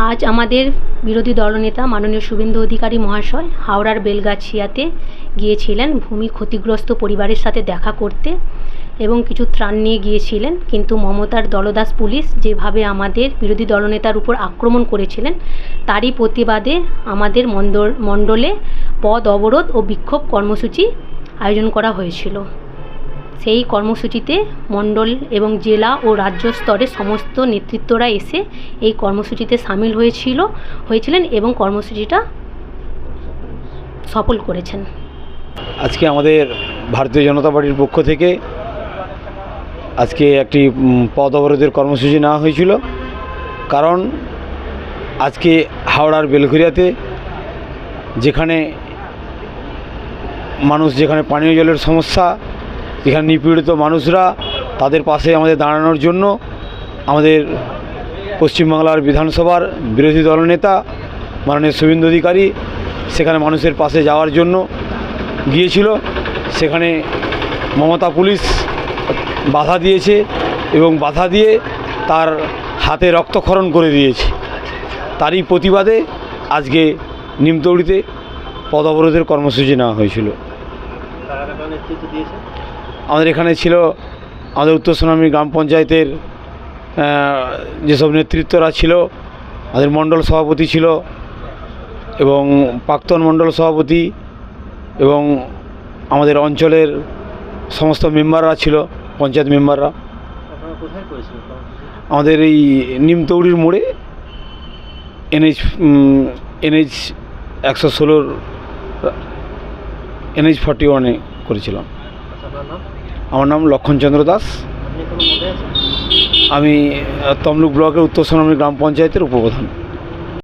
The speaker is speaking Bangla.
আজ আমাদের বিরোধী দলনেতা মাননীয় শুভেন্দু অধিকারী মহাশয় হাওড়ার বেলগাছিয়াতে গিয়েছিলেন ভূমি ক্ষতিগ্রস্ত পরিবারের সাথে দেখা করতে এবং কিছু ত্রাণ নিয়ে গিয়েছিলেন। কিন্তু মমতার দলদাস পুলিশ যেভাবে আমাদের বিরোধী দলনেতার উপর আক্রমণ করেছিলেন, তারই প্রতিবাদে আমাদের মণ্ডল পদ অবরোধ ও বিক্ষোভ কর্মসূচি আয়োজন করা হয়েছিল। সেই কর্মসূচিতে মণ্ডল এবং জেলা ও রাজ্য স্তরের সমস্ত নেতৃত্বরা এসে এই কর্মসূচিতে সামিল হয়েছিল, হয়েছিলেন এবং কর্মসূচিটা সফল করেছেন। আজকে আমাদের ভারতীয় জনতা পার্টির পক্ষ থেকে আজকে একটি পদ অবরোধের কর্মসূচি নেওয়া হয়েছিল। কারণ আজকে হাওড়ার বেলঘরিয়াতে যেখানে মানুষ, যেখানে পানীয় জলের সমস্যা যেখানে নিপীড়িত মানুষরা তাদের পাশে আমাদের দাঁড়ানোর জন্য আমাদের পশ্চিমবাংলার বিধানসভার বিরোধী দলনেতা মাননীয় শুভেন্দু অধিকারী সেখানে মানুষের পাশে যাওয়ার জন্য গিয়েছিল। সেখানে মমতা পুলিশ বাধা দিয়েছে এবং বাধা দিয়ে তার হাতে রক্তক্ষরণ করে দিয়েছে। তারই প্রতিবাদে আজকে নিমতৌড়িতে পদ অবরোধের কর্মসূচি নেওয়া হয়েছিল। আমাদের এখানে ছিল আমাদের উত্তর সোনামী গ্রাম পঞ্চায়েতের যেসব নেতৃত্বরা ছিল, আমাদের মণ্ডল সভাপতি ছিল এবং প্রাক্তন মণ্ডল সভাপতি এবং আমাদের অঞ্চলের সমস্ত মেম্বাররা ছিল, পঞ্চায়েত মেম্বাররা। আমাদের এই নিমতৌড়ির মোড়ে এনএইচ এনএইচ একশো ষোলোর, এনএইচ ফর্টি ওয়ানে করেছিলাম। আমার নাম লক্ষণচন্দ্র দাস। আমি তমলুক ব্লকের উত্তর সোনামী গ্রাম পঞ্চায়েতের উপপ্রধান।